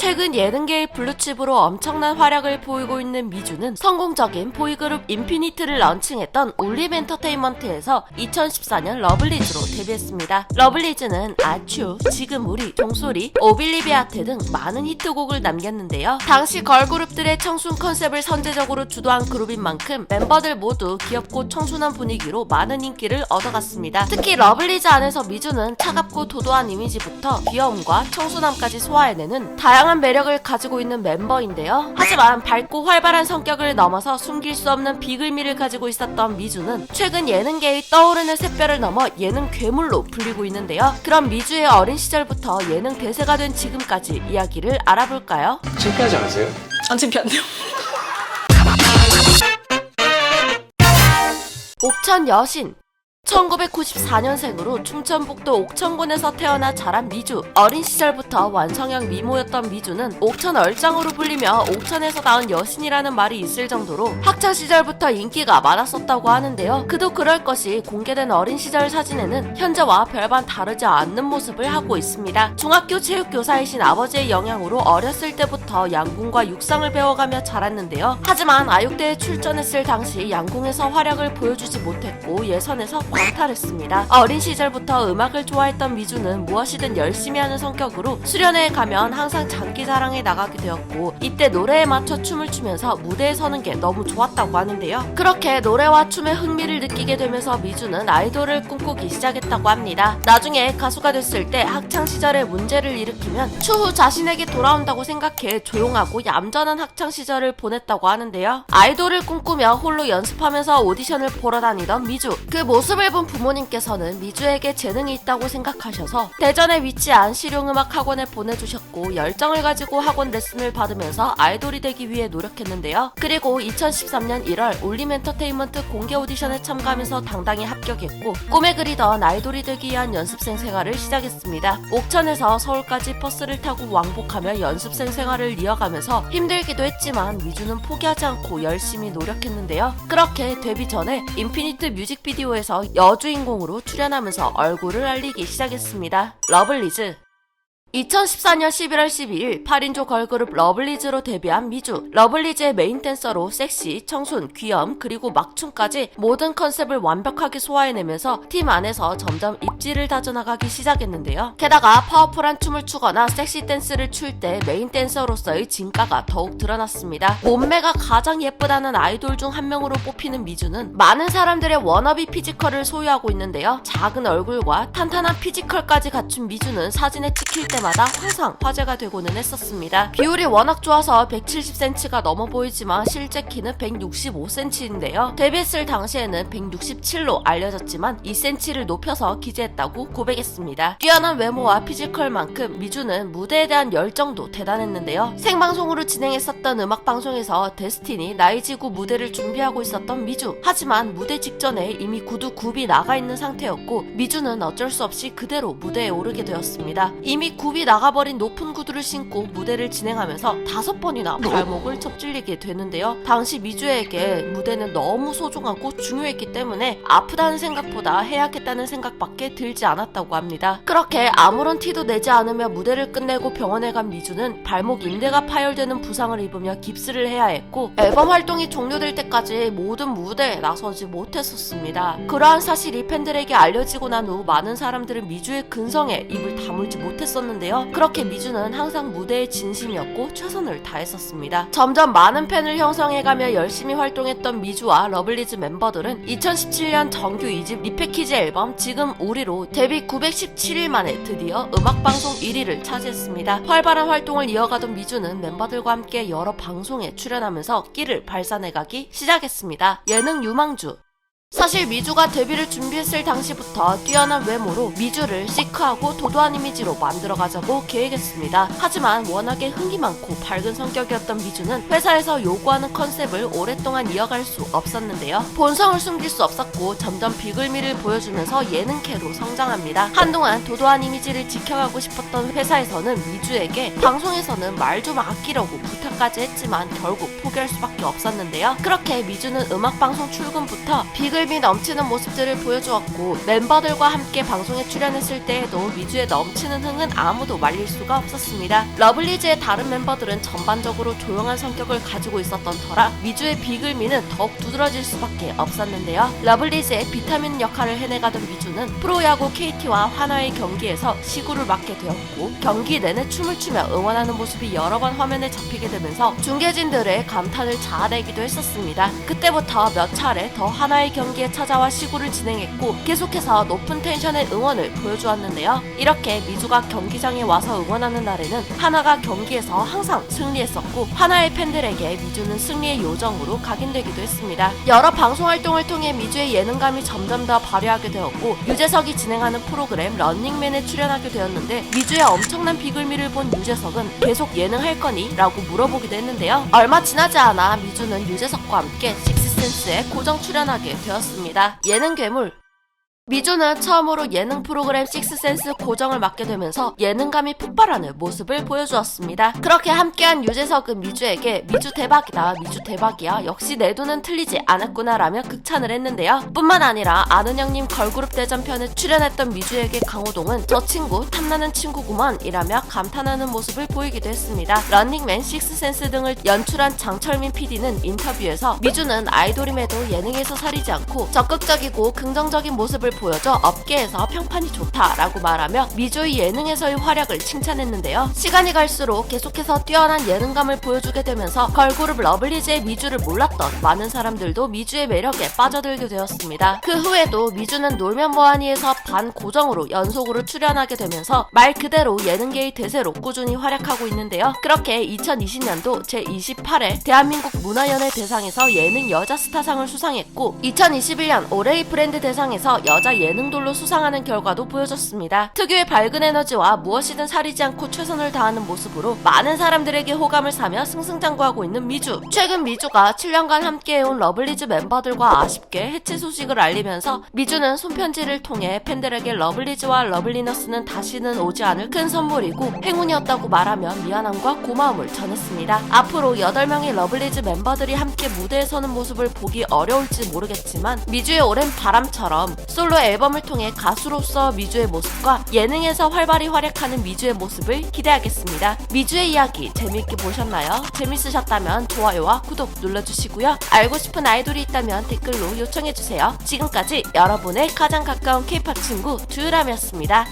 최근 예능계의 블루칩으로 엄청난 활약을 보이고 있는 미주는 성공적인 보이그룹 인피니트를 런칭했던 올림 엔터테인먼트에서 2014년 러블리즈로 데뷔했습니다. 러블리즈는 아츄, 지금 우리, 종소리, 오빌리비아테 등 많은 히트곡을 남겼는데요. 당시 걸그룹들의 청순 컨셉을 선제적으로 주도한 그룹인 만큼 멤버들 모두 귀엽고 청순한 분위기로 많은 인기를 얻어갔습니다. 특히 러블리즈 안에서 미주는 차갑고 도도한 이미지부터 귀여움과 청순함까지 소화해내는 다양한 매력을 가지고 있는 멤버인데요. 하지만 밝고 활발한 성격을 넘어서 숨길 수 없는 비글미를 가지고 있었던 미주는 최근 예능계의 떠오르는 샛별을 넘어 예능 괴물로 불리고 있는데요. 그럼 미주의 어린 시절부터 예능 대세가 된 지금까지 이야기를 알아볼까요? 창피하지 않으세요? 안 창피한데요? 옥천 여신 1994년생으로 충청북도 옥천군에서 태어나 자란 미주. 어린 시절부터 완성형 미모였던 미주는 옥천 얼짱으로 불리며 옥천에서 낳은 여신이라는 말이 있을 정도로 학창 시절부터 인기가 많았었다고 하는데요. 그도 그럴 것이 공개된 어린 시절 사진에는 현재와 별반 다르지 않는 모습을 하고 있습니다. 중학교 체육교사이신 아버지의 영향으로 어렸을 때부터 양궁과 육상을 배워가며 자랐는데요. 하지만 아육대에 출전했을 당시 양궁에서 활약을 보여주지 못했고 예선에서 광탈했습니다. 어린 시절부터 음악을 좋아했던 미주는 무엇이든 열심히 하는 성격으로 수련회에 가면 항상 장기 자랑에 나가게 되었고 이때 노래에 맞춰 춤을 추면서 무대에 서는 게 너무 좋았다고 하는데요. 그렇게 노래와 춤에 흥미를 느끼게 되면서 미주는 아이돌을 꿈꾸기 시작했다고 합니다. 나중에 가수가 됐을 때 학창 시절에 문제를 일으키면 추후 자신에게 돌아온다고 생각해 조용하고 얌전한 학창 시절을 보냈다고 하는데요. 아이돌을 꿈꾸며 홀로 연습하면서 오디션을 보러 다니던 미주. 그 모습을 본 부모님께서는 미주에게 재능이 있다고 생각하셔서 대전에 위치한 실용음악 학원에 보내주셨고 열정을 가지고 학원 레슨을 받으면서 아이돌이 되기 위해 노력했는데요. 그리고 2013년 1월 올림 엔터테인먼트 공개 오디션에 참가하면서 당당히 합격했고 꿈에 그리던 아이돌이 되기 위한 연습생 생활을 시작했습니다. 옥천에서 서울까지 버스를 타고 왕복하며 연습생 생활을 이어가면서 힘들기도 했지만 미주는 포기하지 않고 열심히 노력했는데요. 그렇게 데뷔 전에 인피니트 뮤직비디오에서 여주인공으로 출연하면서 얼굴을 알리기 시작했습니다. 러블리즈 2014년 11월 12일 8인조 걸그룹 러블리즈로 데뷔한 미주. 러블리즈의 메인 댄서로 섹시, 청순, 귀염, 그리고 막춤까지 모든 컨셉을 완벽하게 소화해내면서 팀 안에서 점점 입지를 다져나가기 시작했는데요. 게다가 파워풀한 춤을 추거나 섹시 댄스를 출 때 메인 댄서로서의 진가가 더욱 드러났습니다. 몸매가 가장 예쁘다는 아이돌 중 한 명으로 뽑히는 미주는 많은 사람들의 워너비 피지컬을 소유하고 있는데요. 작은 얼굴과 탄탄한 피지컬까지 갖춘 미주는 사진에 찍힐 때 마다 항상 화제가 되고는 했었습니다. 비율이 워낙 좋아서 170cm가 넘어 보이지만 실제 키는 165cm인데요. 데뷔했을 당시에는 167로 알려졌지만 2cm를 높여서 기재했다고 고백했습니다. 뛰어난 외모와 피지컬만큼 미주는 무대에 대한 열정도 대단했는데요. 생방송으로 진행했었던 음악 방송에서 데스티니 나이지구 무대를 준비하고 있었던 미주. 하지만 무대 직전에 이미 구두 굽이 나가 있는 상태였고 미주는 어쩔 수 없이 그대로 무대에 오르게 되었습니다. 이미 굽이 나가버린 높은 구두를 신고 무대를 진행하면서 다섯 번이나 발목을 접질리게 되는데요. 당시 미주에게 무대는 너무 소중하고 중요했기 때문에 아프다는 생각보다 해야겠다는 생각밖에 들지 않았다고 합니다. 그렇게 아무런 티도 내지 않으며 무대를 끝내고 병원에 간 미주는 발목 인대가 파열되는 부상을 입으며 깁스를 해야 했고 앨범 활동이 종료될 때까지 모든 무대에 나서지 못했었습니다. 그러한 사실이 팬들에게 알려지고 난 후 많은 사람들은 미주의 근성에 입을 다물지 못했 었는데요. 그렇게 미주는 항상 무대에 진심이었고 최선을 다했었습니다. 점점 많은 팬을 형성해가며 열심히 활동했던 미주와 러블리즈 멤버들은 2017년 정규 2집 리패키지 앨범 지금 우리로 데뷔 917일 만에 드디어 음악방송 1위를 차지했습니다. 활발한 활동을 이어가던 미주는 멤버들과 함께 여러 방송에 출연하면서 끼를 발산해가기 시작했습니다. 예능 유망주 사실 미주가 데뷔를 준비했을 당시부터 뛰어난 외모로 미주를 시크하고 도도한 이미지로 만들어가자고 계획했습니다. 하지만 워낙에 흥이 많고 밝은 성격이었던 미주는 회사에서 요구하는 컨셉을 오랫동안 이어갈 수 없었는데요. 본성을 숨길 수 없었고 점점 비글미를 보여주면서 예능캐로 성장합니다. 한동안 도도한 이미지를 지켜가고 싶었던 회사에서는 미주에게 방송에서는 말 좀 아끼려고 부탁까지 했지만 결국 포기할 수밖에 없었는데요. 그렇게 미주는 음악방송 출근부터 비글 비글미 넘치는 모습들을 보여주었고 멤버들과 함께 방송에 출연했을 때에도 미주의 넘치는 흥은 아무도 말릴 수가 없었습니다. 러블리즈의 다른 멤버들은 전반적으로 조용한 성격을 가지고 있었던 터라 미주의 비글미는 더욱 두드러질 수밖에 없었는데요. 러블리즈의 비타민 역할을 해내가던 미주는 프로야구 KT와 하나의 경기에서 시구를 맞게 되었고 경기 내내 춤을 추며 응원하는 모습이 여러 번 화면에 잡히게 되면서 중계진들의 감탄을 자아내기도 했었습니다. 그때부터 몇 차례 더 하나의 경기 에 찾아와 시구를 진행했고 계속해서 높은 텐션의 응원을 보여주었는데요. 이렇게 미주가 경기장에 와서 응원하는 날에는 하나가 경기에서 항상 승리했었고 하나의 팬들에게 미주는 승리의 요정으로 각인되기도 했습니다. 여러 방송 활동을 통해 미주의 예능감이 점점 더 발휘하게 되었고 유재석이 진행하는 프로그램 런닝맨에 출연하게 되었는데 미주의 엄청난 비글미를 본 유재석은 계속 예능 할 거니? 라고 물어보기도 했는데요. 얼마 지나지 않아 미주는 유재석과 함께 식스센스에 고정 출연하게 되었습니다. 예능 괴물 미주는 처음으로 예능 프로그램 식스센스 고정을 맡게 되면서 예능감이 폭발하는 모습을 보여주었습니다. 그렇게 함께한 유재석은 미주에게 미주 대박이다, 미주 대박이야, 역시 내 돈은 틀리지 않았구나 라며 극찬을 했는데요. 뿐만 아니라 아는 형님 걸그룹 대전편에 출연했던 미주에게 강호동은 저 친구 탐나는 친구구먼 이라며 감탄하는 모습을 보이기도 했습니다. 런닝맨, 식스센스 등을 연출한 장철민 PD는 인터뷰에서 미주는 아이돌임에도 예능에서 사리지 않고 적극적이고 긍정적인 모습을 보여줘 업계에서 평판이 좋다라고 말하며 미주의 예능에서의 활약을 칭찬했는데요. 시간이 갈수록 계속해서 뛰어난 예능감을 보여주게 되면서 걸그룹 러블리즈의 미주를 몰랐던 많은 사람들도 미주의 매력에 빠져들게 되었습니다. 그 후에도 미주는 놀면 뭐하니에서 반 고정으로 연속으로 출연하게 되면서 말 그대로 예능계의 대세로 꾸준히 활약하고 있는데요. 그렇게 2020년도 제28회 대한민국 문화연예 대상에서 예능 여자 스타상을 수상했고 2021년 올해의 브랜드 대상에서 여자 예능돌로 수상하는 결과도 보여줬습니다. 특유의 밝은 에너지와 무엇이든 사리지 않고 최선을 다하는 모습으로 많은 사람들에게 호감을 사며 승승장구하고 있는 미주. 최근 미주가 7년간 함께해온 러블리즈 멤버들과 아쉽게 해체 소식을 알리면서 미주는 손편지를 통해 팬들에게 러블리즈와 러블리너스는 다시는 오지 않을 큰 선물이고 행운이었다고 말하며 미안함과 고마움을 전했습니다. 앞으로 8명의 러블리즈 멤버들이 함께 무대에 서는 모습을 보기 어려울지 모르겠지만 미주의 오랜 바람처럼 솔로 앨범을 통해 가수로서 미주의 모습과 예능에서 활발히 활약하는 미주의 모습을 기대하겠습니다. 미주의 이야기 재미있게 보셨나요? 재밌으셨다면 좋아요와 구독 눌러주시고요. 알고 싶은 아이돌이 있다면 댓글로 요청해주세요. 지금까지 여러분의 가장 가까운 K-팝 친구 두유람이었습니다.